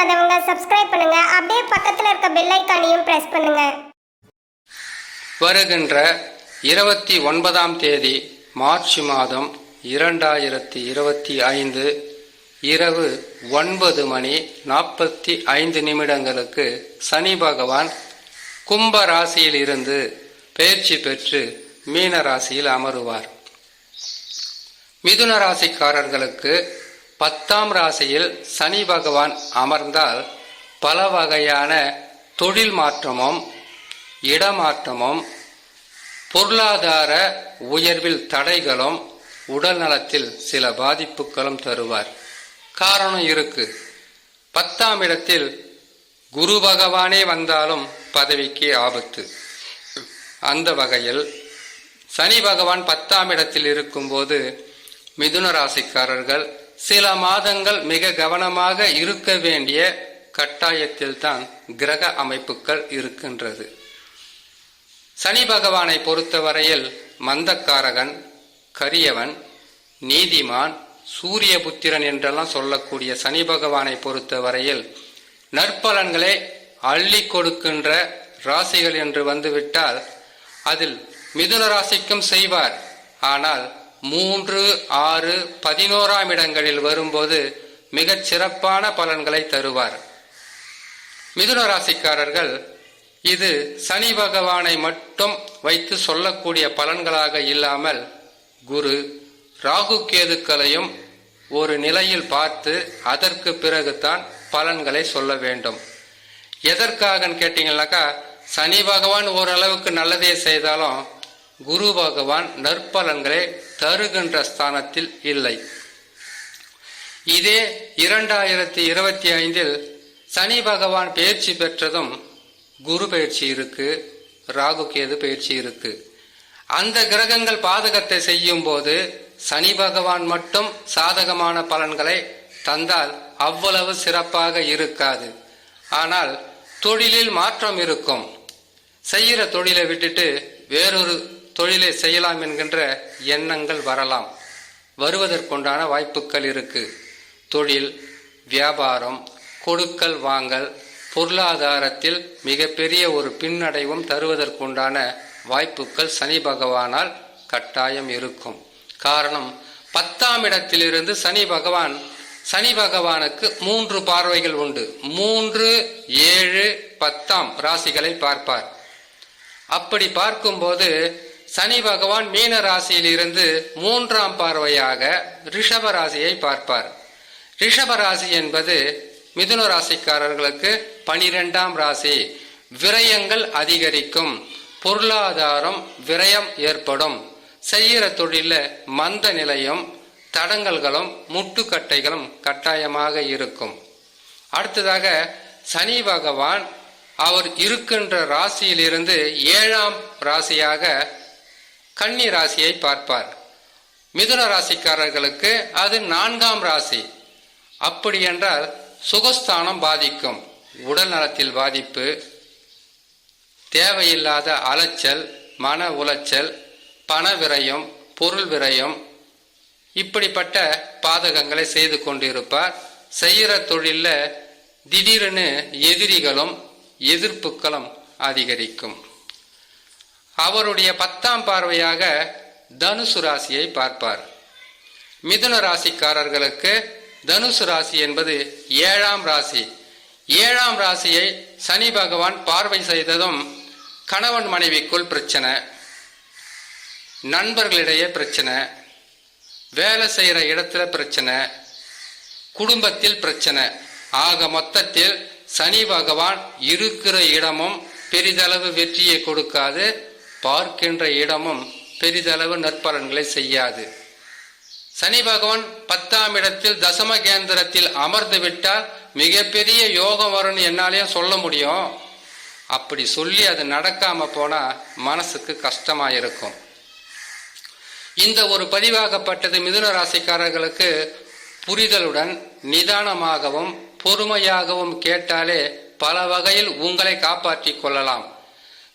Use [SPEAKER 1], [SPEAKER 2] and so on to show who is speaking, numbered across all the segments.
[SPEAKER 1] பண்ணாதவங்க சப்ஸ்கிரைப் பண்ணுங்க. அப்படியே பக்கத்துல இருக்க பெல் ஐக்கானையும் பிரஸ் பண்ணுங்க.
[SPEAKER 2] வருகின்ற இருபத்தி ஒன்பதாம் தேதி மார்ச் மாதம் இரண்டாயிரத்தி இருபத்தி ஐந்து இரவு ஒன்பது மணி நாற்பத்தி ஐந்து நிமிடங்களுக்கு சனி பகவான் கும்ப ராசியில் இருந்து பயிற்சி பெற்று மீன ராசியில் அமருவார். மிதுன ராசிக்காரர்களுக்கு பத்தாம் ராசியில் சனி பகவான் அமர்ந்தால் பல வகையான தொழில் மாற்றமும் இடமாற்றமும் பொருளாதார உயர்வில் தடைகளும் உடல் நலத்தில் சில பாதிப்புகளும் தருவார். காரணம் இருக்கு. பத்தாம் இடத்தில் குரு பகவானே வந்தாலும் பதவிக்கு ஆபத்து. அந்த வகையில் சனி பகவான் பத்தாம் இடத்தில் இருக்கும்போது மிதுன ராசிக்காரர்கள் சில மாதங்கள் மிக கவனமாக இருக்க வேண்டிய கட்டாயத்தில்தான் கிரக அமைப்புகள் இருக்கின்றது. சனி பகவானை பொறுத்தவரையில் மந்தக்காரகன் கரியவன் நீதிமான் சூரியபுத்திரன் என்றெல்லாம் சொல்லக்கூடிய சனி பகவானை பொறுத்தவரையில் நற்பலன்களை அள்ளி கொடுக்கின்ற ராசிகள் என்று வந்துவிட்டால் அதில் மிதுன ராசிக்கும் செய்வார். ஆனால் மூன்று ஆறு பதினோராம் இடங்களில் வரும்போது மிகச் சிறப்பான பலன்களை தருவார். மிதுன ராசிக்காரர்கள் இது சனி பகவானை மட்டும் வைத்து சொல்லக்கூடிய பலன்களாக இல்லாமல் குரு ராகு கேதுக்களையும் ஒரு நிலையில் பார்த்து அதற்கு பிறகுதான் பலன்களை சொல்ல வேண்டும். எதற்காக கேட்டீங்கன்னாக்கா சனி பகவான் ஓரளவுக்கு நல்லதே செய்தாலும் குரு பகவான் நற்பலன்களை தருகின்ற ஸ்தானத்தில் இல்லை. இதே இரண்டாயிரத்தி இருபத்தி ஐந்தில் சனி பகவான் பயிற்சி பெற்றதும் குரு பயிற்சி இருக்கு ராகு கேது பயிற்சி இருக்கு. அந்த கிரகங்கள் பாதகத்தை செய்யும் போது சனி பகவான் மட்டும் சாதகமான பலன்களை தந்தால் அவ்வளவு சிறப்பாக இருக்காது. ஆனால் தொழிலில் மாற்றம் இருக்கும். செய்கிற தொழிலை விட்டுட்டு வேறொரு தொழிலை செய்யலாம் என்கின்ற எண்ணங்கள் வரலாம். வருவதற்குண்டான வாய்ப்புகள் இருக்கு. தொழில் வியாபாரம் கொடுக்கல் வாங்கல் பொருளாதாரத்தில் மிகப்பெரிய ஒரு பின்னடைவும் தருவதற்குண்டான வாய்ப்புகள் சனி பகவானால் கட்டாயம் இருக்கும். காரணம் பத்தாம் இடத்திலிருந்து சனி பகவான் சனி பகவானுக்கு மூன்று பார்வைகள் உண்டு. மூன்று ஏழு பத்தாம் ராசிகளை பார்ப்பார். அப்படி பார்க்கும்போது சனி பகவான் மீன ராசியில் இருந்து மூன்றாம் பார்வையாக ரிஷப ராசியை பார்ப்பார். ரிஷப ராசி என்பது மிதுன ராசிக்காரர்களுக்கு பனிரெண்டாம் ராசி. விரயங்கள் அதிகரிக்கும். பொருளாதாரம் விரயம் ஏற்படும். செய்கிற தொழில மந்த நிலையும் தடங்கல்களும் முட்டுக்கட்டைகளும் கட்டாயமாக இருக்கும். அடுத்ததாக சனி பகவான் அவர் இருக்கின்ற ராசியிலிருந்து ஏழாம் ராசியாக கன்னி ராசியை பார்ப்பார். மிதுன ராசிக்காரர்களுக்கு அது நான்காம் ராசி. அப்படி என்றால் சுகஸ்தானம் பாதிக்கும். உடல் நலத்தில் பாதிப்பு. தேவையில்லாத அலைச்சல் மன உளைச்சல் பண விரயம் பொருள் விரயம். இப்படிப்பட்ட பாதகங்களை செய்து கொண்டிருப்பார். செய்கிற தொழிலில் திடீரென எதிரிகளும் எதிர்ப்புகளும் அதிகரிக்கும். அவருடைய பத்தாம் பார்வையாக தனுசு ராசியை பார்ப்பார். மிதுன ராசிக்காரர்களுக்கு தனுசு ராசி என்பது ஏழாம் ராசி. ஏழாம் ராசியை சனி பகவான் பார்வை செய்ததும் கணவன் மனைவிக்குள் பிரச்சனை நண்பர்களிடையே பிரச்சனை வேலை செய்கிற இடத்துல பிரச்சனை குடும்பத்தில் பிரச்சனை. ஆக மொத்தத்தில் சனி பகவான் இருக்கிற இடமும் பெரிதளவு வெற்றியை கொடுக்காது. பார்க்கின்ற இடமும் பெரிதளவு நற்பலன்களை செய்யாது. சனி பகவான் பத்தாம் இடத்தில் தசம கேந்திரத்தில் அமர்ந்து விட்டால் மிகப்பெரிய யோகம் வரும்னு என்னாலையும் சொல்ல முடியும். அப்படி சொல்லி அது நடக்காம போனா மனசுக்கு கஷ்டமா இருக்கும் இந்த ஒரு பதிவாகப்பட்டது மிதுன ராசிக்காரர்களுக்கு புரிதலுடன் நிதானமாகவும் பொறுமையாகவும் கேட்டாலே பல வகையில் உங்களை காப்பாற்றிக் கொள்ளலாம்.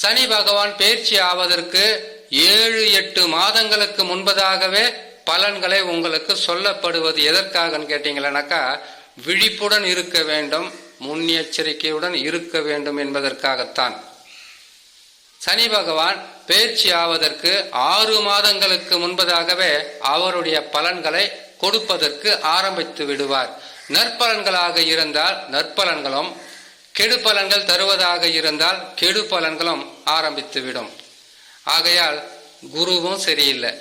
[SPEAKER 2] சனி பகவான் பயிற்சி ஆவதற்கு ஏழு எட்டு மாதங்களுக்கு முன்பதாகவே பலன்களை உங்களுக்கு சொல்லப்படுவது எதற்காகன்னு கேட்டீங்களனாக்கா விழிப்புடன் இருக்க வேண்டும் முன்னெச்சரிக்கையுடன் இருக்க வேண்டும் என்பதற்காகத்தான். சனி பகவான் பேச்சு ஆவதற்கு ஆறு மாதங்களுக்கு முன்பதாகவே அவருடைய பலன்களை கொடுப்பதற்கு ஆரம்பித்து விடுவார். நற்பலன்களாக இருந்தால் நற்பலன்களும் கெடு பலன்கள் தருவதாக இருந்தால் கெடு பலன்களும் ஆரம்பித்து விடும் ஆகையால் குருவும் சரியில்லை.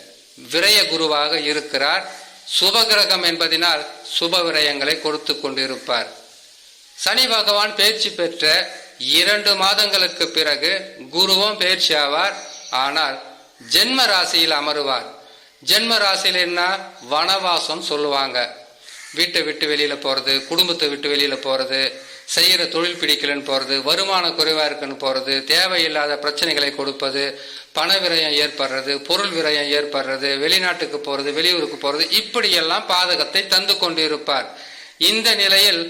[SPEAKER 2] விரய குருவாக இருக்கிறார். சுபகிரகம் என்பதினால் சுப விரயங்களை கொடுத்து கொண்டிருப்பார். சனி பகவான் பயிற்சி பெற்ற இரண்டு மாதங்களுக்கு பிறகு குருவும் பயிற்சி ஆவார். ஆனால் ஜென்ம ராசியில் அமருவார். ஜென்ம ராசியில் என்ன? வனவாசம் சொல்லுவாங்க. வீட்டை விட்டு வெளியில போறது குடும்பத்தை விட்டு வெளியில போறது செய்கிற தொழில் பிடிக்கலன்னு போகிறது வருமானம் குறைவாக இருக்குன்னு போகிறது தேவையில்லாத பிரச்சனைகளை கொடுப்பது பண விரயம் ஏற்படுறது பொருள் விரயம் ஏற்படுறது வெளிநாட்டுக்கு போகிறது வெளியூருக்கு போகிறது இப்படியெல்லாம் பாதகத்தை தந்து கொண்டு இருப்பார் இந்த நிலையில்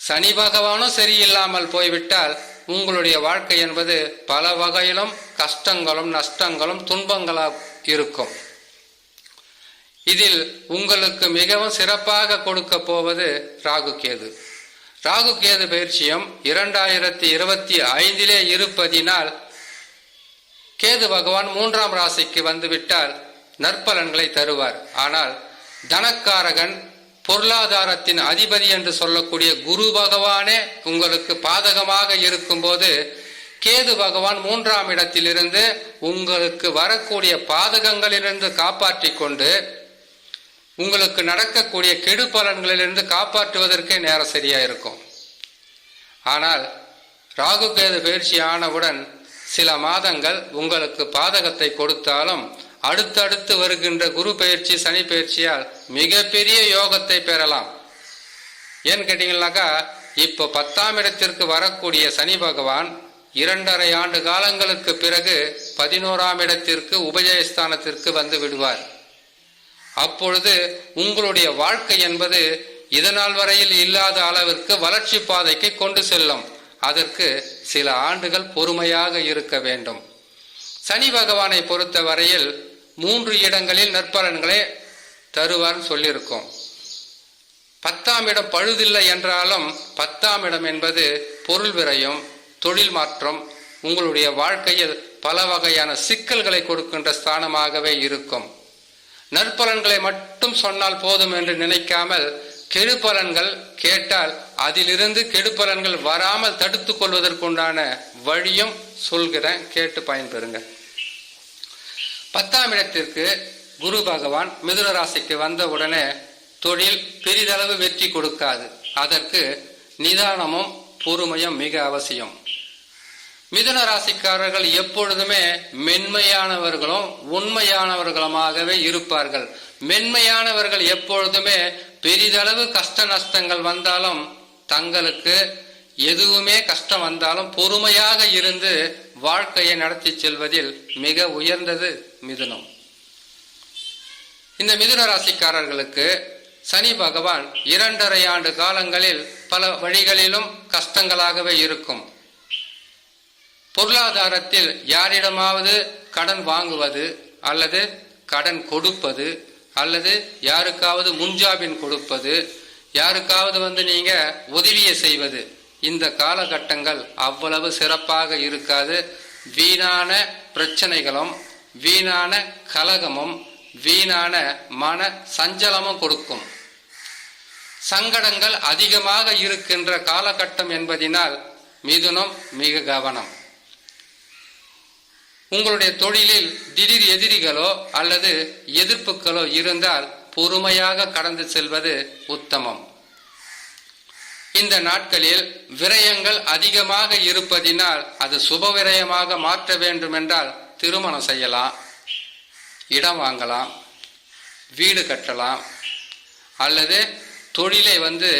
[SPEAKER 2] சனி பகவானும் சரியில்லாமல் போய்விட்டால் உங்களுடைய வாழ்க்கை என்பது பல வகையிலும் கஷ்டங்களும் நஷ்டங்களும் துன்பங்களாக இருக்கும். இதில் உங்களுக்கு மிகவும் சிறப்பாக கொடுக்க போவது ராகு கேது. ராகு கேது பயிற்சியும் இரண்டாயிரத்தி இருபத்தி ஐந்திலே இருப்பதினால் கேது பகவான் மூன்றாம் ராசிக்கு வந்துவிட்டால் நற்பலன்களை தருவார். ஆனால் தனக்காரகன் பொருளாதாரத்தின் அதிபதி என்று சொல்லக்கூடிய குரு பகவானே உங்களுக்கு பாதகமாக இருக்கும்போது கேது பகவான் மூன்றாம் இடத்திலிருந்து உங்களுக்கு வரக்கூடிய பாதகங்களிலிருந்து காப்பாற்றிக் கொண்டு உங்களுக்கு நடக்கக்கூடிய கெடு பலன்களிலிருந்து காப்பாற்றுவதற்கே நேரம் சரியா இருக்கும் ஆனால் ராகு கேது பயிற்சி ஆனவுடன் சில மாதங்கள் உங்களுக்கு பாதகத்தை கொடுத்தாலும் அடுத்தடுத்து வருகின்ற குரு பயிற்சி சனி பயிற்சியால் மிகப்பெரிய யோகத்தை பெறலாம். ஏன்னு கேட்டீங்கன்னாக்கா இப்போ பத்தாம் இடத்திற்கு வரக்கூடிய சனி பகவான் இரண்டரை ஆண்டு காலங்களுக்கு பிறகு பதினோராம் இடத்திற்கு உபஜயஸ்தானத்திற்கு வந்து விடுவார். அப்பொழுது உங்களுடைய வாழ்க்கை என்பது இதனால் வரையில் இல்லாத அளவிற்கு வளர்ச்சி பாதைக்கு கொண்டு செல்லும். அதற்கு சில ஆண்டுகள் பொறுமையாக இருக்க வேண்டும். சனி பகவானை பொறுத்த வரையில் மூன்று இடங்களில் நற்பலன்களை தருவார்னு சொல்லியிருக்கோம். பத்தாம் இடம் பழுதில்லை என்றாலும் பத்தாம் இடம் என்பது பொருள் விரயம் தொழில் மாற்றம் உங்களுடைய வாழ்க்கையில் பல வகையான சிக்கல்களை கொடுக்கின்ற ஸ்தானமாகவே இருக்கும். நற்பலன்களை மட்டும் சொன்னால் போதும் என்று நினைக்காமல் கெடுபலன்கள் கேட்டால் அதிலிருந்து கெடுபலன்கள் வராமல் தடுத்துக் கொள்வதற்குண்டான வழியும் சொல்கிறேன். கேட்டு பயன்பெறுங்க பத்தாம் இடத்திற்கு குரு பகவான் மிதுன ராசிக்கு வந்த உடனே தொழில் பெரிதளவு வெற்றி கொடுக்காது. அதற்கு நிதானமும் பொறுமையும் மிக அவசியம். மிதுன ராசிக்காரர்கள் எப்பொழுதுமே மென்மையானவர்களும் உண்மையானவர்களுமாகவே இருப்பார்கள். மென்மையானவர்கள் எப்பொழுதுமே பெரிதளவு கஷ்ட நஷ்டங்கள் வந்தாலும் தங்களுக்கு எதுவுமே கஷ்டம் வந்தாலும் பொறுமையாக இருந்து வாழ்க்கையை நடத்தி செல்வதில் மிக உயர்ந்தது மிதுனம். இந்த மிதுன ராசிக்காரர்களுக்கு சனி பகவான் இரண்டரை ஆண்டு காலங்களில் பல வழிகளிலும் கஷ்டங்களாகவே இருக்கும். பொருளாதாரத்தில் யாரிடமாவது கடன் வாங்குவது அல்லது கடன் கொடுப்பது அல்லது யாருக்காவது முன்ஜாமீன் கொடுப்பது யாருக்காவது வந்து நீங்க உதவியை செய்வது இந்த காலகட்டங்கள் அவ்வளவு சிறப்பாக இருக்காது. வீணான பிரச்சனைகளும் வீணான கலகமும் வீணான மன சஞ்சலமும் கொடுக்கும். சங்கடங்கள் அதிகமாக இருக்கின்ற காலகட்டம் என்பதினால் மிதுனம் மிக கவனம். உங்களுடைய தொழிலில் திடீர் எதிரிகளோ அல்லது எதிர்ப்புகளோ இருந்தால் பொறுமையாக கடந்து செல்வது உத்தமம். இந்த நாட்களில் விரயங்கள் அதிகமாக இருப்பதினால் அது சுப விரயமாக மாற்ற வேண்டுமென்றால் திருமணம் செய்யலாம் இடம் வாங்கலாம் வீடு கட்டலாம் அல்லது தொழிலை வந்து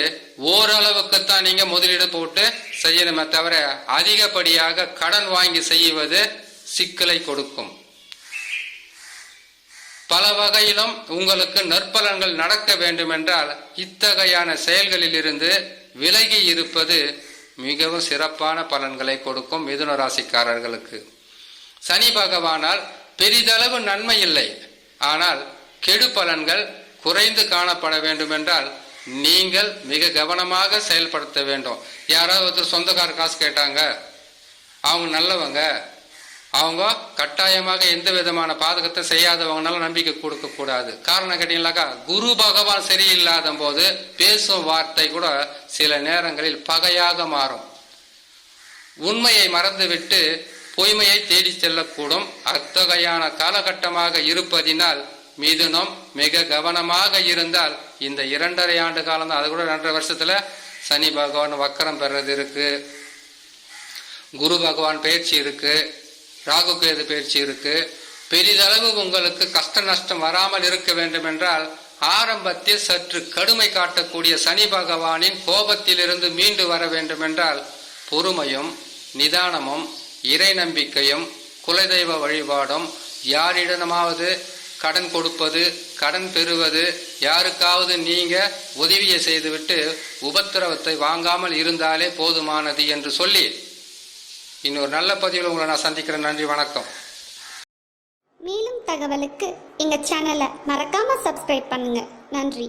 [SPEAKER 2] ஓரளவுக்குத்தான் நீங்கள் முதலீடு போட்டு செய்யணுமே தவிர அதிகப்படியாக கடன் வாங்கி செய்வது சிக்கலை கொடுக்கும். பல வகையிலும் உங்களுக்கு நற்பலன்கள் நடக்க வேண்டுமென்றால் இத்தகையான செயல்களில் இருந்து விலகி இருப்பது மிகவும் சிறப்பான பலன்களை கொடுக்கும் மிதுன ராசிக்காரர்களுக்கு சனி பகவானால் பெரிதளவு நன்மை இல்லை. ஆனால் கெடு பலன்கள் குறைந்து காணப்பட வேண்டுமென்றால் நீங்கள் மிக கவனமாக செயல்படுத்த வேண்டும். யாராவது ஒருத்தர் சொந்தக்கார காசு கேட்டாங்க அவங்க நல்லவங்க அவங்க கட்டாயமாக எந்த விதமான பாதகத்தை செய்யாதவங்கனால நம்பிக்கை கொடுக்கக்கூடாது காரணம் கேட்டீங்கன்னாக்கா குரு பகவான் சரியில்லாத போது பேசும் வார்த்தை கூட சில நேரங்களில் பகையாக மாறும். உண்மையை மறந்துவிட்டு பொய்மையை தேடி செல்லக்கூடும். அத்தகையான காலகட்டமாக இருப்பதினால் மிதுனம் மிக கவனமாக இருந்தால் இந்த இரண்டரை ஆண்டு காலம் தான். அது கூட ரெண்டரை வருஷத்துல சனி பகவான் வக்கரம் பெறது இருக்கு. குரு பகவான் பயிற்சி இருக்குது ராகு கேது பயிற்சி இருக்கு? பெரிதளவு உங்களுக்கு கஷ்ட நஷ்டம் வராமல் இருக்க வேண்டும் என்றால் ஆரம்பத்தில் சற்று கடுமை காட்டக்கூடிய சனி பகவானின் கோபத்திலிருந்து மீண்டு வர வேண்டும் என்றால் பொறுமையும் நிதானமும் இறை நம்பிக்கையும் குலதெய்வ வழிபாடும் யாரிடமாவது கடன் கொடுப்பது கடன் பெறுவது யாருக்காவது நீங்க உதவியை செய்துவிட்டு உபத்திரவத்தை வாங்காமல் இருந்தாலே போதுமானது என்று சொல்லி இன்னொரு நல்ல பதிவில் உங்களை நான் சந்திக்கிறேன். நன்றி வணக்கம்.
[SPEAKER 3] மேலும் தகவலுக்கு எங்கள் சேனலை மறக்காமல் சப்ஸ்கிரைப் பண்ணுங்கள் நன்றி.